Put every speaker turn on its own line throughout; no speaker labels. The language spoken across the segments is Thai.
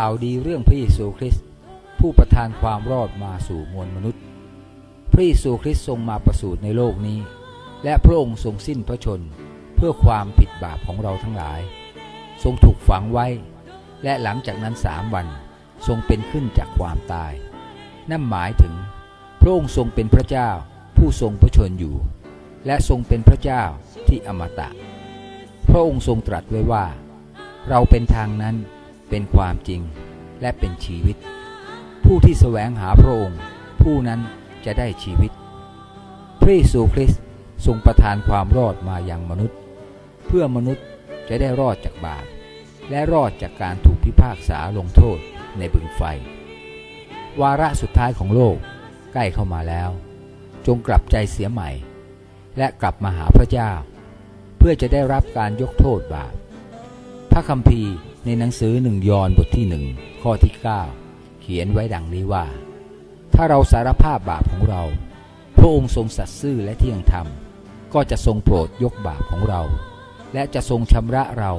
ข่าวดีเรื่องพระเยซูคริสต์ผู้ประทานความรอดมาสู่มวลมนุษย์ พระเยซูคริสต์ทรงมาประสูติในโลกนี้ และพระองค์ทรงสิ้นพระชนเพื่อความผิดบาปของเราทั้งหลาย ทรงถูกฝังไว้ และหลังจากนั้นสามวันทรงเป็นขึ้นจากความตาย นั่นหมายถึง พระองค์ทรงเป็นพระเจ้าผู้ทรงพระชนอยู่ และทรงเป็นพระเจ้าที่อมตะ พระองค์ทรงตรัสไว้ว่า เราเป็นทางนั้น เป็นความจริงและเป็นชีวิต ผู้ที่แสวงหาพระองค์ ผู้นั้นจะได้ชีวิต พระเยซูคริสต์ทรงประทานความรอดมายังมนุษย์ เพื่อมนุษย์จะได้รอดจากบาปและรอดจากการถูกพิพากษาลงโทษในบึงไฟ วาระสุดท้ายของโลกใกล้เข้ามาแล้ว จงกลับใจเสียใหม่ และกลับมาหาพระเจ้า เพื่อจะได้รับการยกโทษบาป พระคัมภีร์ ในหนังสือหนึ่งยอห์นบทที่หนึ่งข้อที่ 9 เขียนไว้ดังนี้ว่า ถ้าเราสารภาพบาปของเรา พระองค์ทรงสัตย์ซื่อและเที่ยงธรรม ก็จะทรงโปรดยกบาปของเรา และจะทรงชำระเรา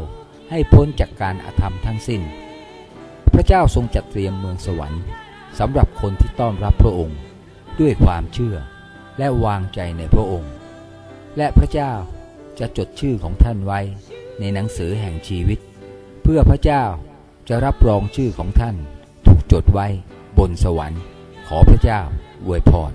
ให้พ้นจากการอาธรรมทั้งสิ้น พระเจ้าทรงจัดเตรียมเมืองสวรรค์สำหรับคนที่ต้อนรับพระองค์ ด้วยความเชื่อและวางใจในพระองค์ และพระเจ้าจะจดชื่อของท่านไว้ในหนังสือแห่งชีวิต เพื่อพระเจ้าจะรับรองชื่อของท่าน ถูกจดไว้บนสวรรค์ ขอพระเจ้าอวยพร